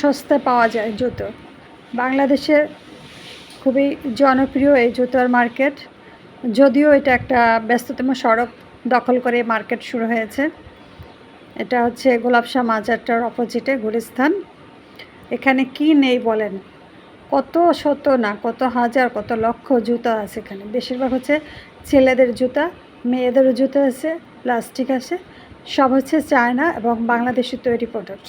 সস্তায় পাওয়া যায় জুতো। বাংলাদেশের খুবই জনপ্রিয় এই জুতোর মার্কেট। যদিও এটা একটা ব্যস্ততম সড়ক দখল করে মার্কেট শুরু হয়েছে। এটা হচ্ছে গোলাপশাহ মাজারটার অপোজিটে গুলিস্তান। এখানে কি নেই বলেন? কত শত না, কত হাজার, কত লক্ষ জুতো আছে এখানে। বেশিরভাগ হচ্ছে ছেলেদের জুতা মেয়েদেরও জুতো আছে, প্লাস্টিক আছে। সব হচ্ছে চায়না এবং বাংলাদেশি তৈরি প্রোডাক্ট।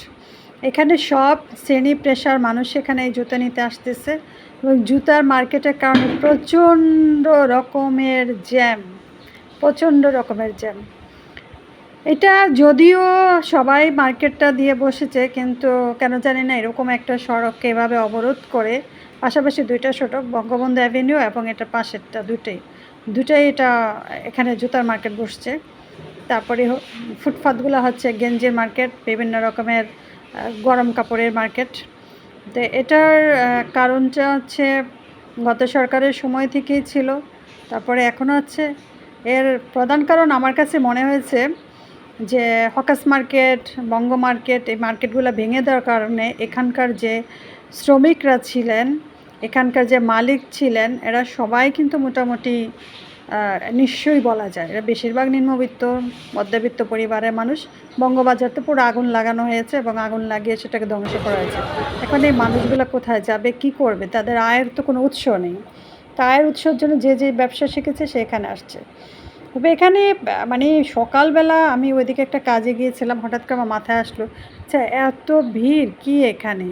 এখানে সব শ্রেণি পেশার মানুষ এখানে এই জুতো নিতে আসতেছে এবং জুতার মার্কেটের কারণে প্রচণ্ড রকমের জ্যাম, প্রচণ্ড রকমের জ্যাম। এটা যদিও সবাই মার্কেটটা দিয়ে বসেছে, কিন্তু কেন জানি না এরকম একটা সড়ককে এভাবে অবরোধ করে, পাশাপাশি দুইটা সড়ক বঙ্গবন্ধু অ্যাভিনিউ এবং এটা পাশেরটা দুটোই। দুটাই এটা এখানে জুতার মার্কেট বসছে। তারপরে ফুটপাতগুলো হচ্ছে গেঞ্জির মার্কেট, বিভিন্ন রকমের গরম কাপড়ের মার্কেট। তো এটার কারণটা হচ্ছে গত সরকারের সময় থেকেই ছিল, তারপরে এখনও হচ্ছে এর প্রধান কারণ আমার কাছে মনে হয়েছে যে হকাস মার্কেট, বঙ্গ মার্কেট এই মার্কেটগুলো ভেঙে দেওয়ার কারণে এখানকার যে শ্রমিকরা ছিলেন, এখানকার যে মালিক ছিলেন, এরা সবাই কিন্তু মোটামুটি নিশ্চয়ই বলা যায়, এরা বেশিরভাগ নিম্নবিত্ত, মধ্যবিত্ত পরিবারের মানুষ। বঙ্গবাজার তো পুরো আগুন লাগানো হয়েছে এবং আগুন লাগিয়ে সেটাকে ধ্বংস করা হয়েছে। এখন এই মানুষগুলো কোথায় যাবে, কি করবে? তাদের আয়ের তো কোনো উৎস নেই। তা আয়ের উৎসর জন্য যে যে ব্যবসা শিখেছে সে এখানে আসছে। তবে এখানে মানে সকালবেলা আমি ওইদিকে একটা কাজে গিয়েছিলাম, হঠাৎ করে আমার মাথায় আসলো আচ্ছা এত ভিড় কি এখানে?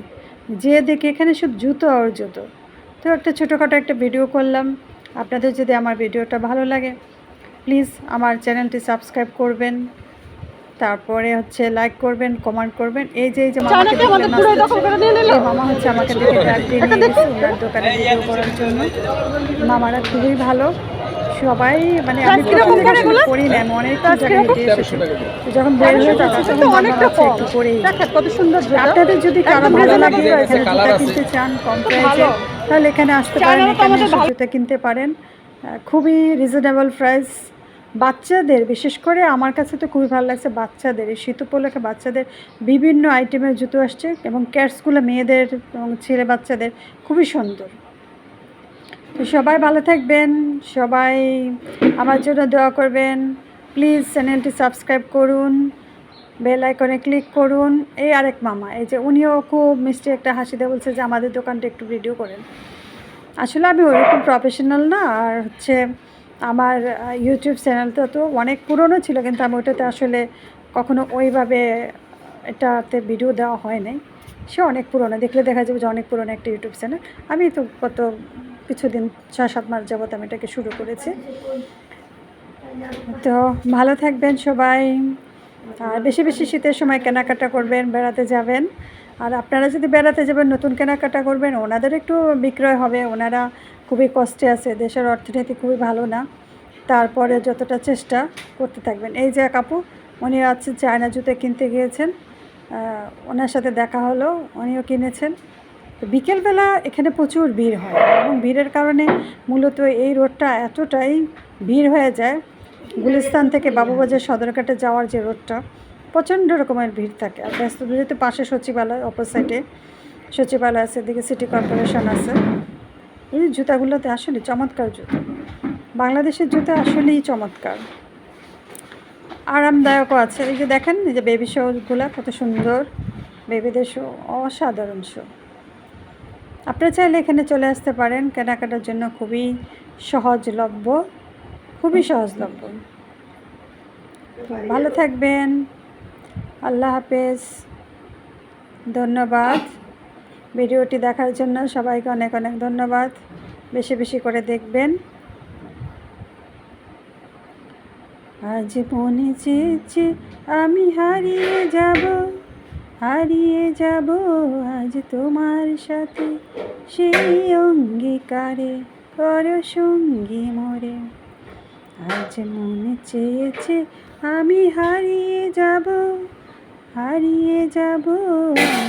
যে দেখে এখানে শুধু জুতো আর জুতো। তো একটা ছোটোখাটো একটা ভিডিও করলাম। আপনাদের যদি আমার ভিডিওটা ভালো লাগে প্লিজ আমার চ্যানেলটি সাবস্ক্রাইব করবেন তারপরে হচ্ছে লাইক করবেন কমেন্ট করবেন। এই যে এই যে মামাকে দেখলেন মামা হচ্ছে আমাকে দেখে ডাক দিয়ে নিয়ে গেছে ওনার দোকানে ভিডিও করার জন্য। মামারা খুবই ভালো। সবাই মানে আমি প্রথম থেকে শুরু করি না আমি অনেক জায়গায় হেঁটে এসেছি যখন বের হয়ে যাচ্ছে তখন অনেকটা অনেকটা একটু করেই। কত সুন্দর আপনাদের যদি কারও ভালো লাগে এখানে জুতা কিনতে চান কম। তাহলে এখানে আসতে পারেন এখানে জুতা কিনতে পারেন। খুবই রিজনেবল প্রাইস বাচ্চাদের বিশেষ করে আমার কাছে তো খুবই ভালো লাগছে বাচ্চাদের এই শীত উপলক্ষে বাচ্চাদের বিভিন্ন আইটেমের জুতো আসছে এবং ক্যাটসগুলো মেয়েদের এবং ছেলে বাচ্চাদের খুবই সুন্দর। তো সবাই ভালো থাকবেন সবাই আমার জন্য দোয়া করবেন। প্লিজ চ্যানেলটি সাবস্ক্রাইব করুন। বেল আইকনে ক্লিক করুন। এই আরেক মামা, এই যে উনিও খুব মিষ্টি একটা হাসি দিয়ে বলছে যে, আমাদের দোকানটা একটু ভিডিও করেন। আসলে আমি ওইরকম প্রফেশনাল না, আর হচ্ছে আমার ইউটিউব চ্যানেলটা তো অনেক পুরনো ছিল, কিন্তু আমি ওটাতে আসলে কখনো ওইভাবে এটাতে ভিডিও দেওয়া হয় নাই। সে অনেক পুরনো, দেখলে দেখা যাবে যে অনেক পুরনো একটা ইউটিউব চ্যানেল আমি তো কত কিছুদিন ছয় সাত মাস যাবত আমি এটাকে শুরু করেছি। তো ভালো থাকবেন সবাই। আর বেশি বেশি শীতের সময় কেনাকাটা করবেন, বেড়াতে যাবেন। আর আপনারা যদি বেড়াতে যাবেন, নতুন কেনাকাটা করবেন, ওনাদের একটু বিক্রয় হবে। ওনারা খুবই কষ্টে আছে, দেশের অর্থনীতি খুবই ভালো না। তারপরে যতটা চেষ্টা করতে থাকবেন। এই যে কাপু, উনি আছে চায়না জুতো কিনতে গিয়েছেন। ওনার সাথে দেখা হলো, উনিও কিনেছেন। তো বিকেলবেলা এখানে প্রচুর ভিড় হয় এবং ভিড়ের কারণে মূলত এই রোডটা এতটাই ভিড় হয়ে যায় গুলিস্তান থেকে বাবুবাজার সদরঘাটে যাওয়ার যে রোডটা, প্রচণ্ড রকমের ভিড় থাকে। আর ব্যস্ত যেহেতু পাশে সচিবালয় অপর সাইডে সচিবালয় আছে, এদিকে সিটি কর্পোরেশন আছে। এই জুতাগুলোতে আসলে চমৎকার জুতো। বাংলাদেশের জুতো আসলেই চমৎকার। আরামদায়কও আছে। এই যে দেখেন, এই যে বেবি শোগুলো কত সুন্দর। বেবিদের শো অসাধারণ শো আপনারা চাইলে এখানে চলে আসতে পারেন। কেনাকাটার জন্য খুবই সহজলভ্য। খুবই সহজলভ্য। ভালো থাকবেন। আল্লাহ হাফেজ। ধন্যবাদ। ভিডিওটি দেখার জন্য সবাইকে অনেক অনেক ধন্যবাদ। বেশি বেশি করে দেখবেন। আজ মনে চেয়েছে, আমি হারিয়ে যাব হারিয়ে যাব আজ তোমার সাথে। সেই অঙ্গীকারে করো সঙ্গী মরে আজ মনে চেয়েছে, আমি হারিয়ে যাব হারিয়ে যাব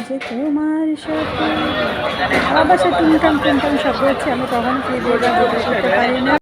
যে তোমার সাথে। আবার সে টুমটাম টুমটাম শব্দ হচ্ছে, আমি তখন কি বলতে পারি না।